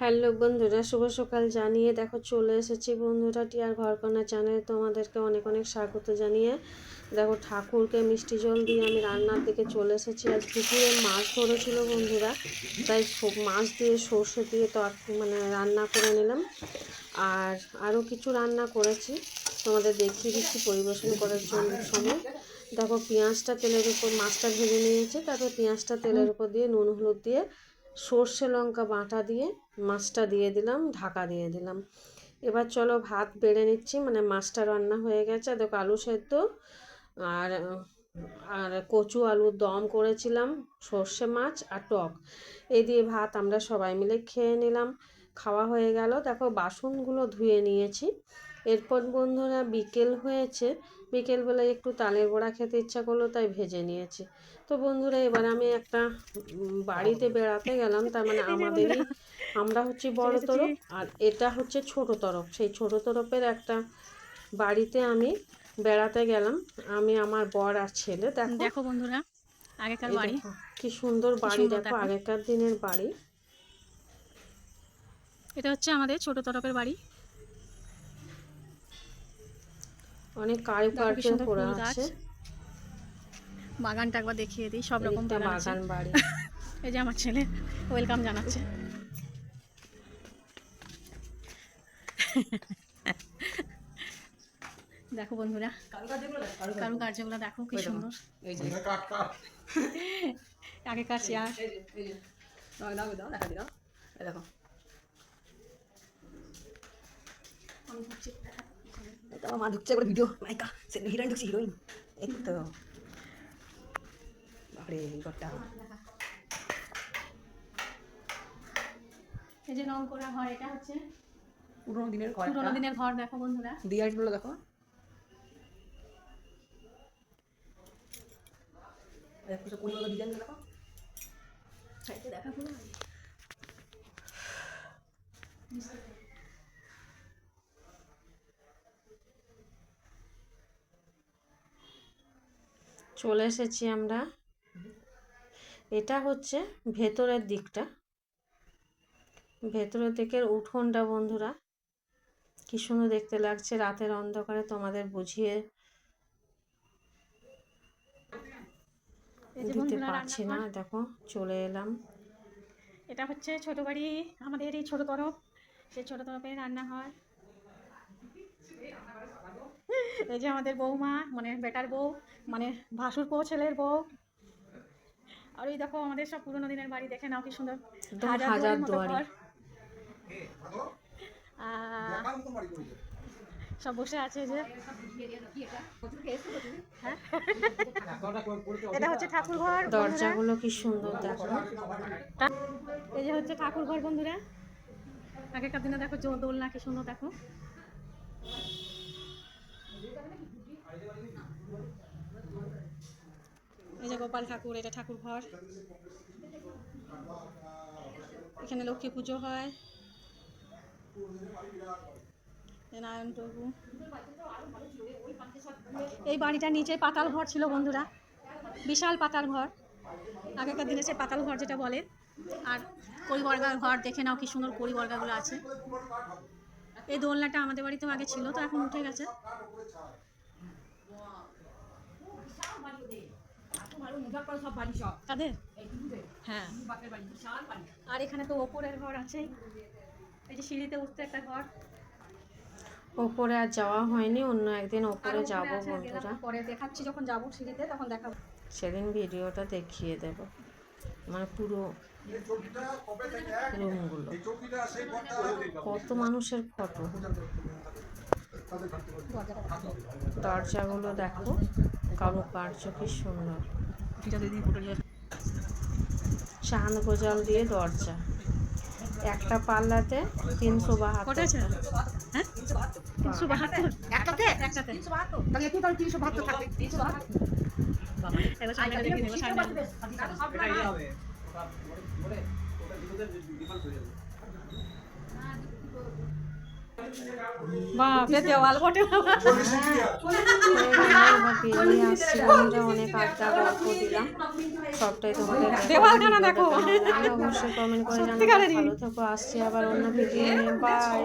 Hello বন্ধুরা, শুভ সকাল জানিয়ে দেখো চলে এসেছি বন্ধুরা, টিয়ার ঘরকন্যা চ্যানেলে তোমাদেরকে অনেক অনেক স্বাগত জানিয়ে। দেখো ঠাকুরকে মিষ্টি জল দিয়ে আমি রান্নার দিকে চলে এসেছি। আজ পুকুরে মাছ ধরেছিল বন্ধুরা, তাই মাছ দিয়ে সর্ষে দিয়ে তো মানে রান্না করে নিলাম। আর আরও কিছু রান্না করেছি, তোমাদের দেখিয়ে দিচ্ছি পরিবেশন করার জন্য সময়। দেখো পেঁয়াজটা তেলের উপর, মাছটা ভেজে নিয়েছে, তারপর পেঁয়াজটা তেলের উপর দিয়ে, নুন, হলুদ দিয়ে সর্ষে লঙ্কা বাঁটা দিয়ে, মাছটা দিয়ে দিলাম, ঢাকা দিয়ে দিলাম। এবার চলো ভাত বেড়ে নিচ্ছি মানে মাছটা রান্না হয়ে গেছে। দেখো আলু সেদ্ধ, আর আর কচু আলুর দম করেছিলাম, সর্ষে মাছ আর টক। এই দিয়ে ভাত আমরা সবাই মিলে খেয়ে নিলাম। খাওয়া হয়ে গেল। দেখো বাসনগুলো ধুয়ে নিয়েছি। এরপর বন্ধুরা বিকেল হয়েছে। বিকেলবেলায় একটু তালের বড়া খেতে ইচ্ছা করল তাই ভেজে নিয়েছি। তো বন্ধুরা এবার আমি একটা বাড়িতে বেড়াতে গেলাম। তার মানে আমাদেরই আমরা হচ্ছে বড় তরফ আর এটা হচ্ছে ছোট তরফ সেই ছোট তরফের একটা বাড়িতে আমি বেড়াতে গেলাম। আমি আমার বর আর ছেলে দেখো। দেখো বন্ধুরা আগেকার বাড়ি। কি সুন্দর বাড়ি দেখো দেখো। আগেকার দিনের বাড়ি। এটা হচ্ছে আমাদের ছোট তরফের বাড়ি। অনেক কারুকার্য করা আছে। বাগানটা একবার দেখিয়ে দিই সব রকম বাগান বাগান বাড়ি। এই যে আমার ছেলে ওয়েলকাম জানাচ্ছে। দেখো বন্ধুরা কারুকার্যগুলো দেখো কি সুন্দর। আগেকার চেয়ার। দেখো এই তো আমার মা ঢুকছে করে ভিডিও নায়িকা সে হিরোইন ঢুকছে হিরোইন এই তো বাপরে ঘরটা এই যে রং করা ঘর এটা হচ্ছে পুরোনো দিনের ঘর পুরোনো দিনের ঘর দেখো বন্ধুরা। দিয়ারগুলো দেখো। দেখো সব পরিবার ডিজাইন দেখো। সাইডে দেখা পুরো চলে এসেছি আমরা। এটা হচ্ছে ভেতরের দিকটা। ভেতরের দিকের উঠোনটা বন্ধুরা কি সুন্দর দেখতে লাগছে। রাতের অন্ধকারে তোমাদের বুঝিয়ে দিতে পারছি না। দেখো চলে এলাম। এটা হচ্ছে ছোট বাড়ি আমাদের এই ছোট তরফ। সেই ছোট তরফে রান্না হয় এই যে আমাদের বৌমা মানে বেটার বউ মানে ভাসুর বউ ছেলের বউ। আর এই দেখো আমাদের সব পুরোনো দিনের বাড়ি দেখে নাও কি সুন্দর। হাজার দুয়ারি। সব বসে আছে এই যে। হ্যাঁ? এটা হচ্ছে ঠাকুর ঘর। দরজাগুলো কি সুন্দর দেখো। এই যে হচ্ছে ঠাকুর ঘর বন্ধুরা আগেকার দিনে দেখো জো দোলনা কি সুন্দর দেখো। গোপাল ঠাকুর, এটা ঠাকুর ঘর। এখানে লক্ষ্মী পুজো হয়। নারায়ণ এই বাড়িটার নিচে পাতাল ঘর ছিল বন্ধুরা। বিশাল পাতাল ঘর। আগেকার দিনে সে পাতাল ঘর যেটা বলে। আর পরিবর্গার ঘর দেখে নাও কি সুন্দর পরিবর্গাগুলো আছে। এই দোলনাটা আমাদের বাড়িতেও আগে ছিল, তো এখন উঠে গেছে। হ্যাঁ। আর এখানে তো ওপরের ঘর আছেই এই যে সিঁড়িতে উঠতে একটা ঘর। ওপরে আর যাওয়া হয়নি অন্য একদিন ওপরে উপরে যাব বন্ধুরা। পরে দেখাচ্ছি যখন যাব সিঁড়িতে তখন দেখাবো। সেদিন ভিডিওটা দেখিয়ে দেব। মানে পুরো রুমগুলো। কত মানুষের ফটো। দরজাগুলো দেখো কারও কার্য কি সুন্দর। চাঁদ গোজাল দিয়ে দরজা একটা পাল্লাতে তিনশো বাহাত্তর হ্যাঁ তিনশো বাহাত্তর একটাতে একসাথে তাহলে একটু তাহলে তিনশো বাহাত্তর থাকবে তিনশো বাহাত্তর এবার সামনে দেখে নেব সামনে বাপরে দেওয়াল বটে। বেরিয়ে আসছি আমরা অনেক আড্ডা গল্প দিলাম সবটাই তোমাদের দেওয়ালখানা দেখো। অবশ্যই কমেন্ট করে ভালো থেকো আসছি আবার অন্য ভিডিও নিয়ে বাই